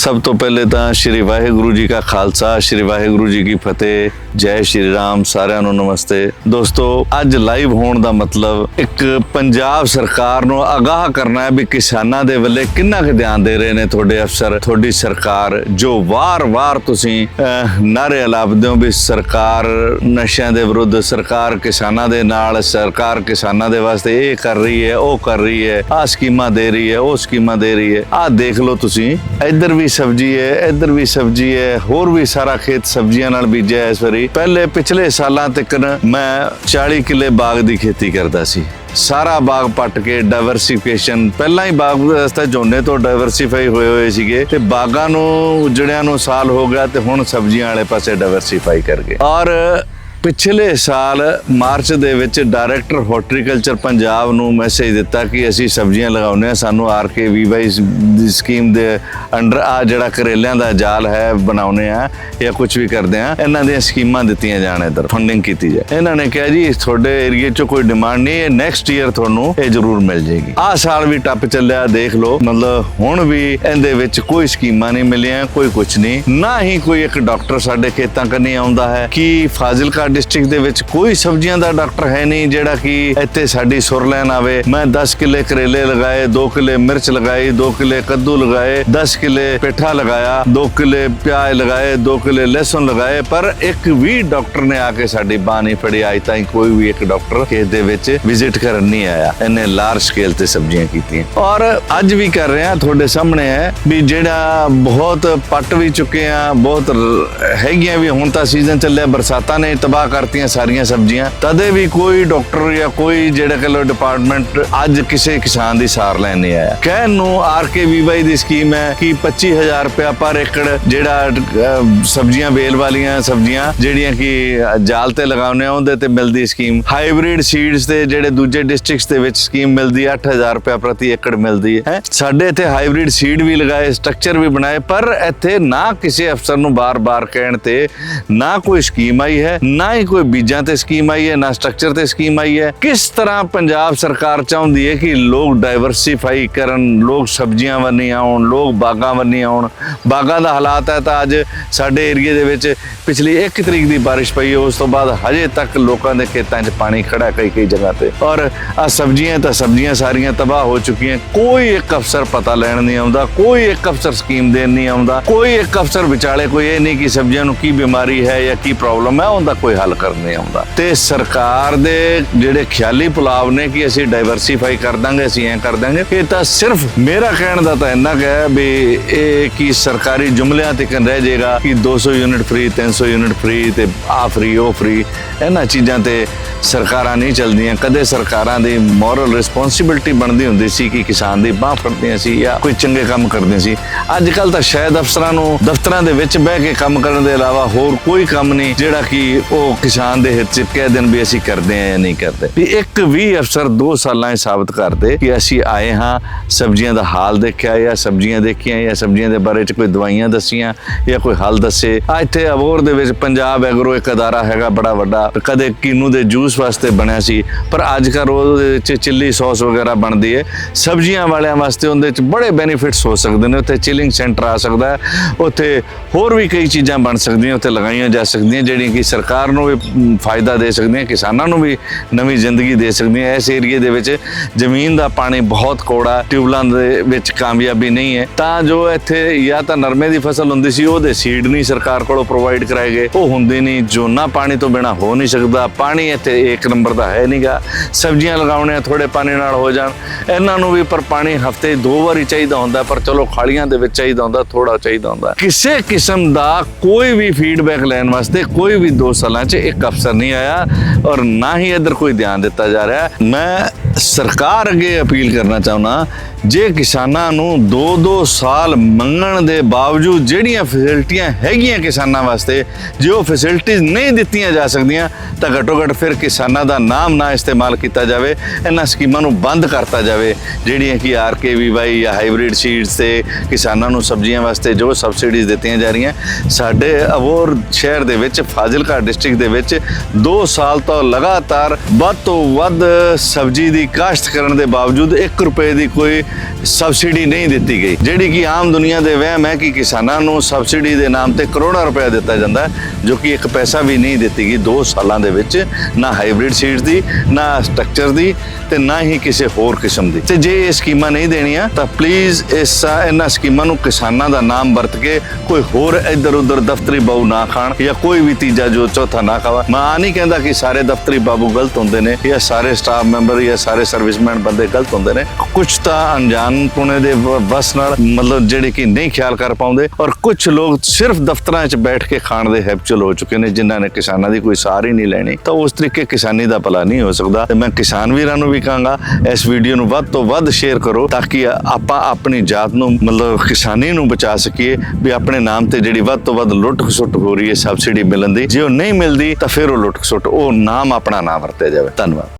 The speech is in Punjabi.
ਸਭ ਤੋਂ ਪਹਿਲੇ ਤਾਂ ਸ਼੍ਰੀ ਵਾਹਿਗੁਰੂ ਜੀ ਕਾ ਖਾਲਸਾ ਸ਼੍ਰੀ ਵਾਹਿਗੁਰੂ ਜੀ ਕੀ ਫਤਿਹ ਜੈ ਸ਼੍ਰੀ ਰਾਮ ਸਾਰਿਆਂ ਨੂੰ ਨਮਸਤੇ। ਦੋਸਤੋ ਅੱਜ ਲਾਈਵ ਹੋਣ ਦਾ ਮਤਲਬ ਇੱਕ ਪੰਜਾਬ ਸਰਕਾਰ ਨੂੰ ਆਗਾਹ ਕਰਨਾ ਹੈ ਵੀ ਕਿਸਾਨਾਂ ਦੇ ਵੱਲੇ ਕਿੰਨਾ ਕੁ ਧਿਆਨ ਦੇ ਰਹੇ ਨੇ ਤੁਹਾਡੇ ਅਫਸਰ ਤੁਹਾਡੀ ਸਰਕਾਰ ਜੋ ਵਾਰ-ਵਾਰ ਤੁਸੀਂ ਅਹ, ਨਾਅਰੇ ਲਾਪਦੇ ਹੋ ਵੀ ਸਰਕਾਰ ਨਸ਼ਿਆਂ ਦੇ ਵਿਰੁੱਧ ਸਰਕਾਰ ਕਿਸਾਨਾਂ ਦੇ ਨਾਲ ਸਰਕਾਰ ਕਿਸਾਨਾਂ ਦੇ ਵਾਸਤੇ ਇਹ ਕਰ ਰਹੀ ਹੈ ਉਹ ਕਰ ਰਹੀ ਹੈ ਆਹ ਸਕੀਮਾਂ ਦੇ ਰਹੀ ਹੈ ਉਹ ਸਕੀਮਾਂ ਦੇ ਰਹੀ ਹੈ। ਆਹ ਦੇਖ ਲਓ ਤੁਸੀਂ ਇੱਧਰ ਵੀ ਸਬਜ਼ੀ ਹੈ, ਇੱਧਰ ਵੀ ਸਬਜ਼ੀ ਹੈ, ਹੋਰ ਵੀ ਸਾਰਾ ਖੇਤ ਸਬਜ਼ੀਆਂ ਨਾਲ ਬੀਜਿਆ ਇਸ ਵਾਰੀ। ਪਹਿਲੇ ਪਿਛਲੇ ਸਾਲਾਂ ਤੱਕ ਮੈਂ 40 ਕਿੱਲੇ ਬਾਗ ਦੀ ਖੇਤੀ ਕਰਦਾ ਸੀ। ਸਾਰਾ ਬਾਗ ਪੱਟ ਕੇ ਡਾਈਵਰਸਿਫਿਕੇਸ਼ਨ ਪਹਿਲਾਂ ਹੀ ਬਾਗ ਦੇ ਰਸਤੇ ਝੋਨੇ ਤੋਂ ਡਾਈਵਰਸਿਫਾਈ ਹੋਏ ਹੋਏ ਸੀਗੇ ਤੇ ਬਾਗਾਂ ਨੂੰ ਉਜੜਿਆਂ ਨੂੰ ਸਾਲ ਹੋ ਗਿਆ ਤੇ ਹੁਣ ਸਬਜ਼ੀਆਂ ਵਾਲੇ ਪਾਸੇ ਡਾਈਵਰਸਿਫਾਈ ਕਰ ਗਏ। ਔਰ ਪਿਛਲੇ ਸਾਲ ਮਾਰਚ ਦੇ ਵਿੱਚ ਡਾਇਰੈਕਟਰ ਹਾਰਟੀਕਲਚਰ ਪੰਜਾਬ ਨੂੰ ਮੈਸੇਜ ਦਿੱਤਾ ਕਿ ਅਸੀਂ ਸਬਜ਼ੀਆਂ ਲਗਾਉਂਦੇ ਹਾਂ, ਸਾਨੂੰ ਆਰਕੇ ਦੀ ਸਕੀਮ ਦੇ ਅੰਡਰ ਆ ਜਿਹੜਾ ਕਰੇਲਿਆਂ ਦਾ ਜਾਲ ਹੈ ਬਣਾਉਨੇ ਆ ਜਾਂ ਕੁਝ ਵੀ ਕਰਦੇ ਆ ਇਹਨਾਂ ਦੀਆਂ ਸਕੀਮਾਂ ਦਿੱਤੀਆਂ ਜਾਣ ਇੱਧਰ ਫੰਡਿੰਗ ਕੀਤੀ ਜਾਏ। ਇਹਨਾਂ ਨੇ ਕਿਹਾ ਜੀ, ਤੁਹਾਡੇ ਏਰੀਏ 'ਚ ਕੋਈ ਡਿਮਾਂਡ ਨਹੀਂ ਹੈ ਨੈਕਸਟ ਈਅਰ ਤੁਹਾਨੂੰ ਇਹ ਜ਼ਰੂਰ ਮਿਲ ਜਾਏਗੀ। ਆਹ ਸਾਲ ਵੀ ਟੱਪ ਚੱਲਿਆ, ਦੇਖ ਲਓ, ਮਤਲਬ ਹੁਣ ਵੀ ਇਹਦੇ ਵਿੱਚ ਕੋਈ ਸਕੀਮਾਂ ਨਹੀਂ ਮਿਲੀਆਂ, ਕੋਈ ਕੁਝ ਨਹੀਂ, ਨਾ ਹੀ ਕੋਈ ਇੱਕ ਡਾਕਟਰ ਸਾਡੇ ਖੇਤਾਂ ਕੰਨੀ ਆਉਂਦਾ ਹੈ ਕਿ ਫਾਜ਼ਿਲਕਾ ਡਿਸਟ੍ਰਿਕਟ ਦੇ ਵਿੱਚ ਕੋਈ ਸਬਜ਼ੀਆਂ ਦਾ ਡਾਕਟਰ ਹੈ ਨਹੀਂ, ਜਿਹੜਾ ਕਿ ਇੱਥੇ ਸਾਡੀ ਸੁਰ ਲੈਣ ਆਵੇ। ਮੈਂ 10 ਕਿੱਲੇ ਕਰੇਲੇ ਲਗਾਏ 2 ਕਿੱਲੇ ਮਿਰਚ ਲਗਾਈ 2 ਕਿਲੇ ਕੱਦੂ ਲਗਾਏ 10 ਕਿੱਲੇ ਪੇਠਾ ਲਗਾਇਆ 2 ਕਿੱਲੇ ਪਿਆਜ਼ ਲਗਾਏ 2 ਕਿੱਲੇ ਲਸਣ ਲਗਾਏ, ਪਰ ਇੱਕ ਵੀ ਡਾਕਟਰ ਨੇ ਆ ਕੇ ਸਾਡੀ ਬਾਹ ਨਹੀਂ ਫੜੀ। ਅੱਜ ਤਾਈਂ ਕੋਈ ਵੀ ਇੱਕ ਡਾਕਟਰ ਖੇਤ ਦੇ ਵਿੱਚ ਵਿਜ਼ਿਟ ਕਰਨ ਨਹੀਂ ਆਇਆ। ਇਹਨੇ ਲਾਰਜ ਸਕੇਲ ਤੇ ਸਬਜ਼ੀਆਂ ਕੀਤੀਆਂ। ਔਰ ਅੱਜ ਵੀ ਕਰ ਰਹੇ ਆ ਤੁਹਾਡੇ ਸਾਹਮਣੇ ਹੈ ਵੀ ਜਿਹੜਾ ਬਹੁਤ ਪੱਟ ਵੀ ਚੁੱਕੇ ਆ, ਬਹੁਤ ਹੈਗੀਆਂ ਵੀ, ਹੁਣ ਤਾਂ ਸੀਜ਼ਨ ਚੱਲਿਆ, ਬਰਸਾਤਾਂ ਨੇ, ਤਬਾਹ ਕਰਤੀਆਂ ਸਾਰੀਆਂ ਸਬਜ਼ੀਆਂ, ਤਦੇ ਵੀ ਕੋਈ ਡਾਕਟਰ ਜਾਂ ਕੋਈ ਜਿਹੜਾ ਕਿ ਲੋ ਡਿਪਾਰਟਮੈਂਟ ਅੱਜ ਕਿਸੇ ਕਿਸਾਨ ਦੀ ਸਾਰ ਲੈਣ ਨਹੀਂ ਆਇਆ। ਕਹਿਣ ਨੂੰ ਆਰਕੇਵੀਵਾਈ ਦੀ ਸਕੀਮ ਹੈ ਕਿ 25000 ਰੁਪਇਆ ਪਰ ਏਕੜ ਜਿਹੜਾ ਸਬਜ਼ੀਆਂ, ਵੇਲ ਵਾਲੀਆਂ ਸਬਜ਼ੀਆਂ ਜਿਹੜੀਆਂ ਕਿ ਜਾਲ ਤੇ ਲਗਾਉਨੇ ਆ, ਉਹਦੇ ਤੇ ਮਿਲਦੀ ਸਕੀਮ ਹਾਈਬ੍ਰਿਡ ਸੀਡਸ ਤੇ ਜਿਹੜੇ ਦੂਜੇ ਡਿਸਟ੍ਰਿਕਟਸ ਦੇ ਵਿੱਚ ਸਕੀਮ ਮਿਲਦੀ ਹੈ 8000 ਰੁਪਇਆ ਪ੍ਰਤੀ ਏਕੜ ਮਿਲਦੀ ਹੈ। ਸਾਡੇ ਇੱਥੇ ਹਾਈਬ੍ਰਿਡ ਸੀਡ ਵੀ ਲਗਾਏ ਸਟਰਕਚਰ ਵੀ ਬਣਾਏ, ਪਰ ਇੱਥੇ ਨਾ ਕਿਸੇ ਅਫਸਰ ਨੂੰ ਬਾਰ-ਬਾਰ ਕਹਿਣ ਤੇ ਨਾ ਕੋਈ ਸਕੀਮ ਆਈ ਹੈ, ਨਾ ਹੀ ਕੋਈ ਬੀਜਾਂ ਤੇ ਸਕੀਮ ਆਈ ਹੈ, ਨਾ ਸਟਰਕਚਰ ਤੇ ਸਕੀਮ ਆਈ ਹੈ। ਕਿਸ ਤਰ੍ਹਾਂ ਪੰਜਾਬ ਸਰਕਾਰ ਚਾਹੁੰਦੀ ਹੈ ਕਿ ਲੋਕ ਡਾਈਵਰਸਿਫਾਈ ਕਰਨ, ਲੋਕ ਸਬਜ਼ੀਆਂ ਵੰਨੀ ਆਉਣ, ਲੋਕ ਬਾਗਾਂ ਵੰਨੀ ਆਉਣ? ਬਾਗਾਂ ਦਾ ਹਾਲਾਤ ਹੈ ਤਾਂ ਅੱਜ ਸਾਡੇ ਏਰੀਏ ਦੇ ਵਿੱਚ ਪਿਛਲੀ 1 ਤਰੀਕ ਦੀ ਬਾਰਿਸ਼ ਪਈ ਹੈ ਉਸ ਤੋਂ ਬਾਅਦ ਹਜੇ ਤੱਕ ਲੋਕਾਂ ਦੇ ਖੇਤਾਂ 'ਚ ਪਾਣੀ ਖੜਾ ਕਈ ਕਈ ਜਗ੍ਹਾ ਤੇ। ਔਰ ਆ ਸਬਜ਼ੀਆਂ ਤਾਂ ਸਬਜ਼ੀਆਂ ਸਾਰੀਆਂ ਤਬਾਹ ਹੋ ਚੁੱਕੀਆਂ, ਕੋਈ ਇੱਕ ਅਫਸਰ ਪਤਾ ਲੈਣ ਨਹੀਂ ਆਉਂਦਾ, ਕੋਈ ਇੱਕ ਅਫਸਰ ਸਕੀਮ ਦੇਣ ਨਹੀਂ ਆਉਂਦਾ, ਕੋਈ ਇੱਕ ਅਫਸਰ ਵਿਚਾਲੇ ਕੋਈ ਇਹ ਨਹੀਂ ਕਿ ਸਬਜ਼ੀਆਂ ਨੂੰ ਕੀ ਬਿਮਾਰੀ ਹੈ ਜਾਂ ਕੀ ਪ੍ਰੋਬਲਮ ਹੈ, ਉਹਦਾ ਕੋਈ ਹੱਲ ਕਰਨੇ ਆਉਂਦਾ। ਤੇ ਸਰਕਾਰ ਦੇ ਜਿਹੜੇ ਖਿਆਲੀ ਪੁਲਾਵ ਨੇ ਕਿ ਅਸੀਂ ਡਾਈਵਰਸਿਫਾਈ ਕਰ ਦਾਂਗੇ, ਅਸੀਂ ਐਂ ਕਰ ਦਾਂਗੇ ਇਹ ਤਾਂ ਸਿਰਫ ਮੇਰਾ ਕਹਿਣ ਦਾ ਤਾਂ ਇੰਨਾ ਕੁ ਹੈ ਵੀ ਇਹ ਕਿ ਸਰਕਾਰੀ ਜੁਮਲਿਆਂ ਤੱਕ ਰਹਿ ਜਾਏਗਾ ਕਿ 200 ਯੂਨਿਟ ਫ੍ਰੀ 300 ਯੂਨਿਟ ਫ੍ਰੀ ਤੇ ਆ ਫ੍ਰੀ ਉਹ ਫ੍ਰੀ ਇਹਨਾਂ ਚੀਜ਼ਾਂ ਤੇ ਸਰਕਾਰਾਂ ਨਹੀਂ ਚੱਲਦੀਆਂ। ਕਦੇ ਸਰਕਾਰਾਂ ਦੀ ਮੋਰਲ ਰਿਸਪੌਂਸਿਬਿਲਟੀ ਬਣਦੀ ਹੁੰਦੀ ਸੀ ਕਿ ਕਿਸਾਨ ਦੀ ਬਾਹ ਫੜਦੀਆਂ ਸੀ ਜਾਂ ਕੋਈ ਚੰਗੇ ਕੰਮ ਕਰਦੀਆਂ ਸੀ। ਅੱਜ ਕੱਲ ਤਾਂ ਸ਼ਾਇਦ ਅਫਸਰਾਂ ਨੂੰ ਦਫ਼ਤਰਾਂ ਦੇ ਵਿੱਚ ਬਹਿ ਕੇ ਕੰਮ ਕਰਨ ਦੇ ਇਲਾਵਾ ਹੋਰ ਕੋਈ ਕੰਮ ਨਹੀਂ, ਜਿਹੜਾ ਕਿ ਉਹ ਉਹ ਕਿਸਾਨ ਦੇ ਹਿੱਤ 'ਚ ਕਹਿ ਦੇਣ ਵੀ ਅਸੀਂ ਕਰਦੇ ਹਾਂ ਜਾਂ ਨਹੀਂ ਕਰਦੇ। ਵੀ ਇੱਕ ਵੀ ਅਫਸਰ 2 ਸਾਲਾਂ 'ਚ ਸਾਬਤ ਕਰਦੇ ਕਿ ਅਸੀਂ ਆਏ ਹਾਂ, ਸਬਜ਼ੀਆਂ ਦਾ ਹਾਲ ਦੇਖਿਆ ਜਾਂ ਸਬਜ਼ੀਆਂ ਦੇਖੀਆਂ ਜਾਂ ਸਬਜ਼ੀਆਂ ਦੇ ਬਾਰੇ 'ਚ ਕੋਈ ਦਵਾਈਆਂ ਦੱਸੀਆਂ ਜਾਂ ਕੋਈ ਹੱਲ ਦੱਸੇ। ਆ ਇੱਥੇ ਅਬੋਰ ਦੇ ਵਿੱਚ ਪੰਜਾਬ ਐਗਰੋ ਇੱਕ ਅਦਾਰਾ ਹੈਗਾ ਬੜਾ ਵੱਡਾ, ਕਦੇ ਕੀਨੂ ਦੇ ਜੂਸ ਵਾਸਤੇ ਬਣਿਆ ਸੀ, ਪਰ ਅੱਜ ਕੱਲ੍ਹ ਉਹਦੇ ਵਿੱਚ ਚਿੱਲੀ ਸੌਸ ਵਗੈਰਾ ਬਣਦੀ ਹੈ। ਸਬਜ਼ੀਆਂ ਵਾਲਿਆਂ ਵਾਸਤੇ ਉਹਦੇ ਵਿੱਚ ਬੜੇ ਬੈਨੀਫਿਟਸ ਹੋ ਸਕਦੇ ਨੇ, ਉੱਥੇ ਚਿਲਿੰਗ ਸੈਂਟਰ ਆ ਸਕਦਾ ਉੱਥੇ ਹੋਰ ਵੀ ਕਈ ਚੀਜ਼ਾਂ ਬਣ ਸਕਦੀਆਂ, ਉੱਥੇ ਲਗਾਈਆਂ ਜਾ ਸਕਦੀਆਂ, ਜਿਹੜੀਆਂ ਕਿ ਸਰਕਾਰ ਨੂੰ ਵੀ ਫਾਇਦਾ ਦੇ ਸਕਦੀਆਂ, ਕਿਸਾਨਾਂ ਨੂੰ ਵੀ ਨਵੀਂ ਜ਼ਿੰਦਗੀ ਦੇ ਸਕਦੀਆਂ। ਇਸ ਏਰੀਏ ਦੇ ਵਿੱਚ ਜ਼ਮੀਨ ਦਾ ਪਾਣੀ ਬਹੁਤ ਕੋੜਾ, ਟਿਊਬਲਾਂ ਦੇ ਵਿੱਚ ਕਾਮਯਾਬੀ ਨਹੀਂ ਹੈ। ਤਾਂ ਜੋ ਇੱਥੇ ਜਾਂ ਤਾਂ ਨਰਮੇ ਦੀ ਫਸਲ ਹੁੰਦੀ ਸੀ, ਉਹਦੇ ਸੀਡ ਨਹੀਂ ਸਰਕਾਰ ਕੋਲੋਂ ਪ੍ਰੋਵਾਈਡ ਕਰਾਏ ਗਏ। ਉਹ ਹੁੰਦੇ ਨਹੀਂ ਜੋਨਾ ਪਾਣੀ ਤੋਂ ਬਿਨਾ ਹੋ ਨਹੀਂ ਸਕਦਾ। ਪਾਣੀ ਇੱਥੇ ਇੱਕ ਨੰਬਰ ਦਾ ਹੈ ਨਹੀਂਗਾ ਸਬਜ਼ੀਆਂ ਲਗਾਉਣੇ ਥੋੜੇ ਪਾਣੀ ਨਾਲ ਹੋ ਜਾਣ। ਇਹਨਾਂ ਨੂੰ ਵੀ ਪਰ ਪਾਣੀ ਹਫ਼ਤੇ ਦੋ ਵਾਰੀ ਚਾਹੀਦਾ ਹੁੰਦਾ, ਪਰ ਚਲੋ ਖਾਲੀਆਂ ਦੇ ਵਿੱਚ ਚਾਹੀਦਾ ਹੁੰਦਾ ਥੋੜਾ ਚਾਹੀਦਾ ਹੁੰਦਾ। ਕਿਸੇ ਕਿਸਮ ਦਾ ਕੋਈ ਵੀ ਫੀਡਬੈਕ ਲੈਣ ਵਾਸਤੇ ਕੋਈ ਵੀ ਦੋ ਸਾਲਾਂ 'ਚ ਇੱਕ ਅਫਸਰ ਨਹੀਂ ਆਇਆ ਔਰ ਨਾ ਹੀ ਇੱਧਰ ਕੋਈ ਧਿਆਨ ਦਿੱਤਾ ਜਾ ਰਿਹਾ। ਮੈਂ ਸਰਕਾਰ ਅੱਗੇ ਅਪੀਲ ਕਰਨਾ ਚਾਹੁੰਦਾ, ਜੇ ਕਿਸਾਨਾਂ ਨੂੰ 2-2 ਸਾਲ ਮੰਗਣ ਦੇ ਬਾਵਜੂਦ ਜਿਹੜੀਆਂ ਫੈਸਿਲਿਟੀਆਂ ਹੈਗੀਆਂ ਕਿਸਾਨਾਂ ਵਾਸਤੇ, ਜੇ ਉਹ ਫੈਸਿਲਿਟੀਆਂ ਨਹੀਂ ਦਿੱਤੀਆਂ ਜਾ ਸਕਦੀਆਂ, ਤਾਂ ਘੱਟੋ ਘੱਟ ਫਿਰ ਕਿਸਾਨਾਂ ਦਾ ਨਾਮ ਨਾ ਇਸਤੇਮਾਲ ਕੀਤਾ ਜਾਵੇ, ਇਹਨਾਂ ਸਕੀਮਾਂ ਨੂੰ ਬੰਦ ਕਰਤਾ ਜਾਵੇ, ਜਿਹੜੀਆਂ ਕਿ ਆਰਕੇਵੀਵਾਈ ਜਾਂ ਹਾਈਬ੍ਰਿਡ ਸੀਡਸ ਤੇ ਕਿਸਾਨਾਂ ਨੂੰ ਸਬਜ਼ੀਆਂ ਵਾਸਤੇ ਜੋ ਸਬਸਿਡੀਜ਼ ਦਿੱਤੀਆਂ ਜਾ ਰਹੀਆਂ, ਸਾਡੇ ਅਬੋਰ ਸ਼ਹਿਰ ਦੇ ਵਿੱਚ ਫਾਜ਼ਿਲਕਾ ਡਿਸਟ੍ਰਿਕਟ ਦੇ ਵਿੱਚ 2 ਸਾਲ ਤੋਂ ਲਗਾਤਾਰ ਵੱਧ ਤੋਂ ਵੱਧ ਸਬਜ਼ੀ ਦੀ ਕਾਸ਼ਤ ਕਰਨ ਦੇ ਬਾਵਜੂਦ 1 ਰੁਪਏ ਦੀ ਕੋਈ ਸਬਸਿਡੀ ਨਹੀਂ ਦਿੱਤੀ ਗਈ। ਜਿਹੜੀ ਕਿ ਆਮ ਦੁਨੀਆ ਦੇ ਵਹਿਮ ਹੈ ਕਿ ਕਿਸਾਨਾਂ ਨੂੰ ਸਬਸਿਡੀ ਦੇ ਨਾਮ ਤੇ ਕਰੋੜਾਂ ਰੁਪਏ ਦਿੱਤਾ ਜਾਂਦਾ ਜੋ ਕਿ ਇੱਕ ਪੈਸਾ ਵੀ ਨਹੀਂ ਦਿੱਤੀ ਗਈ 2 ਸਾਲਾਂ ਦੇ ਵਿੱਚ, ਨਾ ਹਾਈਬ੍ਰਿਡ ਸੀਡਸ ਦੀ, ਨਾ ਸਟਰਕਚਰ ਦੀ ਤੇ ਨਾ ਹੀ ਕਿਸੇ ਹੋਰ ਕਿਸਮ ਦੀ। ਤੇ ਜੇ ਇਹ ਸਕੀਮਾਂ ਨਹੀਂ ਦੇਣੀਆਂ, ਤਾਂ ਪਲੀਜ਼ ਇਸ, ਇਹਨਾਂ ਸਕੀਮਾਂ ਨੂੰ ਕਿਸਾਨਾਂ ਦਾ ਨਾਮ ਵਰਤ ਕੇ ਕੋਈ ਹੋਰ ਇੱਧਰ ਉੱਧਰ ਦਫ਼ਤਰੀ ਬਾਬੂ ਨਾ ਖਾਣ ਜਾਂ ਕੋਈ ਵੀ ਤੀਜਾ ਜੋ ਚੌਥਾ ਨਾ ਖਾਵਾ। ਮੈਂ ਆ ਨਹੀਂ ਕਹਿੰਦਾ ਕਿ ਸਾਰੇ ਦਫ਼ਤਰੀ ਬਾਬੂ ਗਲਤ ਹੁੰਦੇ ਨੇ ਜਾਂ ਸਾਰੇ ਸਟਾਫ ਮੈਂਬਰ ਜਾਂ ਸਾਰੇ ਸਰਵਿਸਮੈਨ ਬੰਦੇ ਗਲਤ ਹੁੰਦੇ ਨੇ। ਕੁਝ ਤਾਂ ਅਣਜਾਣ ਪੁਣੇ ਦੇ ਵ- ਨਾਲ ਮਤਲਬ ਜਿਹੜੇ ਕਿ ਨਹੀਂ ਖਿਆਲ ਕਰ ਪਾਉਂਦੇ ਔਰ ਕੁਝ ਲੋਕ ਸਿਰਫ ਦਫ਼ਤਰਾਂ 'ਚ ਬੈਠ ਕੇ ਖਾਣ ਦੇ ਹੈਬਚੁਅਲ ਹੋ ਚੁੱਕੇ ਨੇ, ਜਿਨ੍ਹਾਂ ਨੇ ਕਿਸਾਨਾਂ ਦੀ ਕੋਈ ਸਾਰ ਹੀ ਨਹੀਂ ਲੈਣੀ। ਤਾਂ ਉਸ ਤਰੀਕੇ ਕਿਸਾਨੀ ਦਾ ਭਲਾ ਨਹੀਂ ਹੋ ਸਕਦਾ ਤੇ ਮੈਂ ਕਿਸਾਨ ਵੀਰਾਂ ਨੂੰ ਵੀ ਕਹਾਂਗਾ, ਇਸ ਵੀਡੀਓ ਨੂੰ ਵੱਧ ਤੋਂ ਵੱਧ ਸ਼ੇਅਰ ਕਰੋ ਤਾਂ ਕਿ ਆਪਾਂ ਆਪਣੀ ਜਾਤ ਨੂੰ ਮਤਲਬ ਕਿਸਾਨੀ ਨੂੰ ਬਚਾ ਸਕੀਏ, ਵੀ ਆਪਣੇ ਨਾਮ ਤੇ ਜਿਹੜੀ ਵੱਧ ਤੋਂ ਵੱਧ ਲੁੱਟ ਖਸੁੱਟ ਹੋ ਰਹੀ ਹੈ ਸਬਸਿਡੀ ਮਿਲਣ ਦੀ, ਜੇ ਉਹ ਨਹੀਂ ਮਿਲ ਮਿਲਦੀ ਤਾਂ ਫਿਰ ਉਹ ਲੁੱਟ ਸੁੱਟ ਉਹ ਨਾਮ ਆਪਣਾ ਨਾ ਵਰਤਿਆ ਜਾਵੇ। ਧੰਨਵਾਦ।